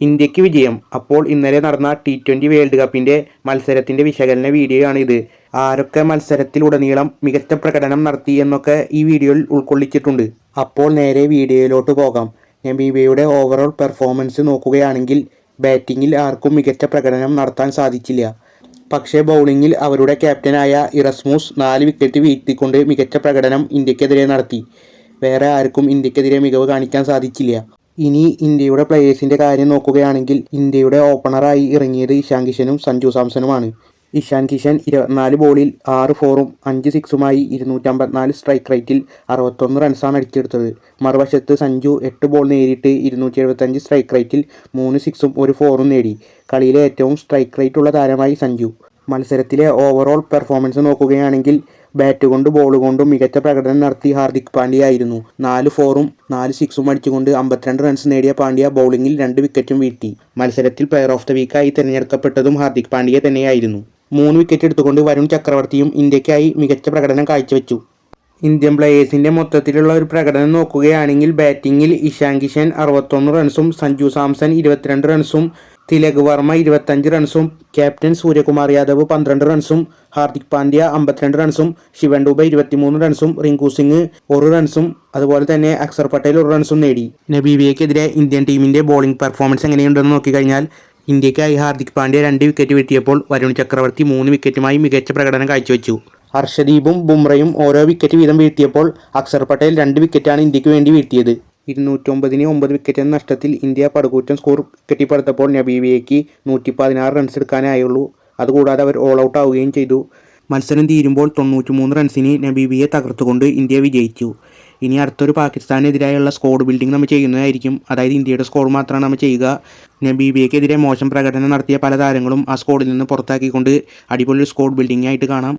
ഇന്ത്യയ്ക്ക് വിജയം. അപ്പോൾ ഇന്നലെ നടന്ന ടി ട്വന്റി വേൾഡ് കപ്പിന്റെ മത്സരത്തിന്റെ വിശകലന വീഡിയോയാണ് ഇത് ആരൊക്കെ മത്സരത്തിലുടനീളം മികച്ച പ്രകടനം നടത്തി എന്നൊക്കെ ഈ വീഡിയോയിൽ ഉൾക്കൊള്ളിച്ചിട്ടുണ്ട്. അപ്പോൾ നേരെ വീഡിയോയിലോട്ട് പോകാം. നബീബയുടെ ഓവറോൾ പെർഫോമൻസ് നോക്കുകയാണെങ്കിൽ ബാറ്റിങ്ങിൽ ആർക്കും മികച്ച പ്രകടനം നടത്താൻ സാധിച്ചില്ല. പക്ഷേ ബൗളിങ്ങിൽ അവരുടെ ക്യാപ്റ്റനായ ഇറസ്മൂസ് നാല് വിക്കറ്റ് വീഴ്ത്തിക്കൊണ്ട് മികച്ച പ്രകടനം ഇന്ത്യക്കെതിരെ നടത്തി. വേറെ ആർക്കും ഇന്ത്യക്കെതിരെ മികവ് കാണിക്കാൻ സാധിച്ചില്ല. ഇനി ഇന്ത്യയുടെ പ്ലേയേഴ്സിന്റെ കാര്യം നോക്കുകയാണെങ്കിൽ ഇന്ത്യയുടെ ഓപ്പണറായി ഇറങ്ങിയത് ഇഷാൻ കിഷനും സഞ്ജു സാംസനുമാണ് ഇഷാൻ കിഷൻ ഇരുപത്തിനാല് ബോളിൽ ആറ് ഫോറും അഞ്ച് സിക്സുമായി ഇരുന്നൂറ്റമ്പത്തിനാല് സ്ട്രൈക്ക് റേറ്റിൽ അറുപത്തൊന്ന് റൺസാണ് അടിച്ചെടുത്തത്. മറുവശത്ത് സഞ്ജു എട്ട് ബോൾ നേരിട്ട് ഇരുന്നൂറ്റി എഴുപത്തഞ്ച് സ്ട്രൈക്ക് റേറ്റിൽ മൂന്ന് സിക്സും ഒരു ഫോറും നേടി. കളിയിലെ ഏറ്റവും സ്ട്രൈക്ക് റേറ്റുള്ള താരമായി സഞ്ജു. മത്സരത്തിലെ ഓവറോൾ പെർഫോമൻസ് നോക്കുകയാണെങ്കിൽ ബാറ്റ് കൊണ്ട് ബോൾ കൊണ്ടും മികച്ച പ്രകടനം നടത്തി ഹാർദിക് പാണ്ഡ്യ ആയിരുന്നു. നാല് ഫോറും നാല് സിക്സും അടിച്ചുകൊണ്ട് അമ്പത്തിരണ്ട് റൺസ് നേടിയ പാണ്ഡ്യ ബൗളിംഗിൽ രണ്ട് വിക്കറ്റും വീഴ്ത്തി. മത്സരത്തിൽ പ്ലെയർ ഓഫ് ദ വീക്കായി തിരഞ്ഞെടുക്കപ്പെട്ടതും ഹാർദിക് പാണ്ഡ്യ തന്നെയായിരുന്നു. മൂന്ന് വിക്കറ്റ് എടുത്തുകൊണ്ട് വരുൺ ചക്രവർത്തിയും ഇന്ത്യക്കായി മികച്ച പ്രകടനം കാഴ്ചവെച്ചു. ഇന്ത്യൻ പ്ലേയേഴ്സിന്റെ മൊത്തത്തിലുള്ള ഒരു പ്രകടനം നോക്കുകയാണെങ്കിൽ ബാറ്റിങ്ങിൽ ഇഷാൻ കിഷൻ അറുപത്തൊന്ന് റൺസും സഞ്ജു സാംസൺ ഇരുപത്തിരണ്ട് റൺസും തിലക് വർമ്മ ഇരുപത്തഞ്ച് റൺസും ക്യാപ്റ്റൻ സൂര്യകുമാർ യാദവ് പന്ത്രണ്ട് റൺസും ഹാർദിക് പാണ്ഡ്യ അമ്പത്തിരണ്ട് റൺസും ശിവൻ ഡുബ ഇരുപത്തിമൂന്ന് റൺസും റിങ്കു സിംഗ് ഒരു റൺസും അതുപോലെ തന്നെ അക്സർ പട്ടേൽ ഒരു റൺസും നേടി. നബീബിയക്കെതിരെ ഇന്ത്യൻ ടീമിന്റെ ബോളിംഗ് പെർഫോമൻസ് എങ്ങനെയുണ്ടെന്ന് നോക്കിക്കഴിഞ്ഞാൽ ഇന്ത്യക്കായി ഹാർദിക് പാണ്ഡ്യ രണ്ട് വിക്കറ്റ് വീഴ്ത്തിയപ്പോൾ വരുൺ ചക്രവർത്തി മൂന്ന് വിക്കറ്റുമായി മികച്ച പ്രകടനം കാഴ്ചവെച്ചു. ഹർഷദീപും ബുംറയും ഓരോ വിക്കറ്റ് വീതം വീഴ്ത്തിയപ്പോൾ അക്സർ പട്ടേൽ രണ്ട് വിക്കറ്റാണ് ഇന്ത്യയ്ക്ക് വേണ്ടി വീഴ്ത്തിയത്. ഇരുന്നൂറ്റൊമ്പതിന് ഒമ്പത് വിക്കറ്റ് എന്ന നഷ്ടത്തിൽ ഇന്ത്യ പടുകൂറ്റൻ സ്കോർ കെട്ടിപ്പടുത്തപ്പോൾ നബീബിയയ്ക്ക് നൂറ്റി പതിനാറ് റൺസ് എടുക്കാനായുള്ളൂ. അതുകൂടാതെ അവർ ഓൾ ഔട്ട് ആവുകയും ചെയ്തു. മത്സരം തീരുമ്പോൾ തൊണ്ണൂറ്റിമൂന്ന് റൺസിന് നബീബിയെ തകർത്തുകൊണ്ട് ഇന്ത്യ വിജയിച്ചു. ഇനി അടുത്തൊരു പാകിസ്ഥാനെതിരായുള്ള സ്കോഡ് ബിൽഡിംഗ് നമ്മൾ ചെയ്യുന്നതായിരിക്കും. അതായത് ഇന്ത്യയുടെ സ്കോർ മാത്രമാണ് നമ്മൾ ചെയ്യുക. നബീബിയക്കെതിരെ മോശം പ്രകടനം നടത്തിയ പല താരങ്ങളും ആ സ്കോഡിൽ നിന്ന് പുറത്താക്കിക്കൊണ്ട് അടിപൊളി സ്കോഡ് ബിൽഡിംഗ് ആയിട്ട് കാണാം.